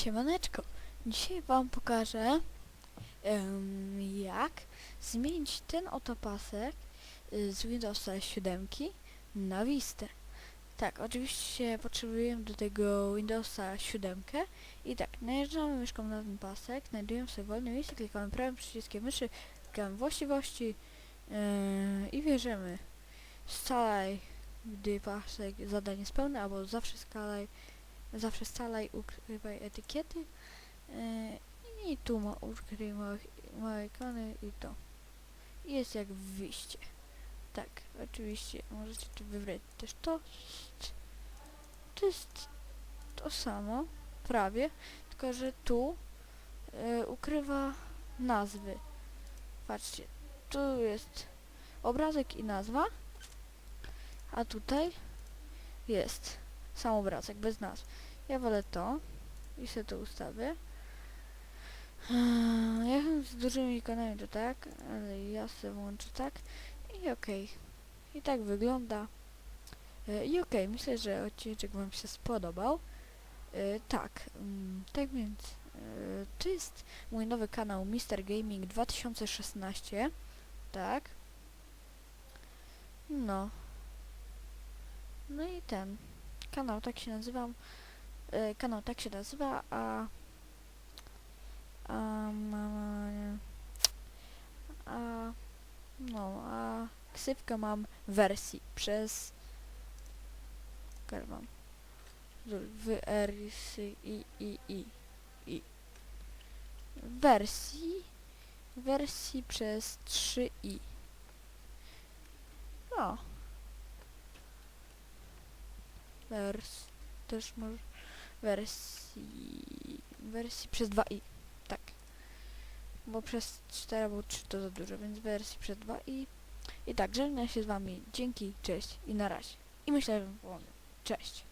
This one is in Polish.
Siemaneczko, dzisiaj wam pokażę em, jak zmienić ten oto pasek y, z Windowsa 7 na Vistę. Tak, oczywiście potrzebujemy do tego Windowsa 7 i tak, najeżdżamy myszką na ten pasek, znajdujemy sobie wolne miejsce, klikamy prawym przyciskiem myszy, klikamy właściwości yy, i bierzemy. Scalaj, gdy pasek zadanie jest pełne, albo zawsze skalaj zawsze scalaj, ukrywaj etykiety yy, i tu ma ukryj małe, małe ikony i to. I jest jak w wyjście. Tak, oczywiście możecie tu wybrać też to. To jest to samo, prawie, tylko że tu yy, ukrywa nazwy. Patrzcie, tu jest obrazek i nazwa, a tutaj jest sam obrazek, bez nazw. Ja wolę to i sobie to ustawię. Eee, Ja z dużymi ikonami to tak, ale ja sobie włączę tak i okej. I tak wygląda. E, I okej, myślę, że odcinek Wam się spodobał. E, tak, mm, tak więc to jest mój nowy kanał Mr. Gaming 2016. Tak. No. No i ten kanał tak się nazywam. E, kanał tak się nazywa, a a, a no, a ksywkę mam wersji przez wam w r s i i i i wersji wersji przez 3 i no wers też może wersji wersji przez 2 i tak bo przez 4 albo 3 to za dużo, więc wersji przez 2 i tak, żegnam się z wami. Dzięki, cześć i na razie. I myślę, że cześć.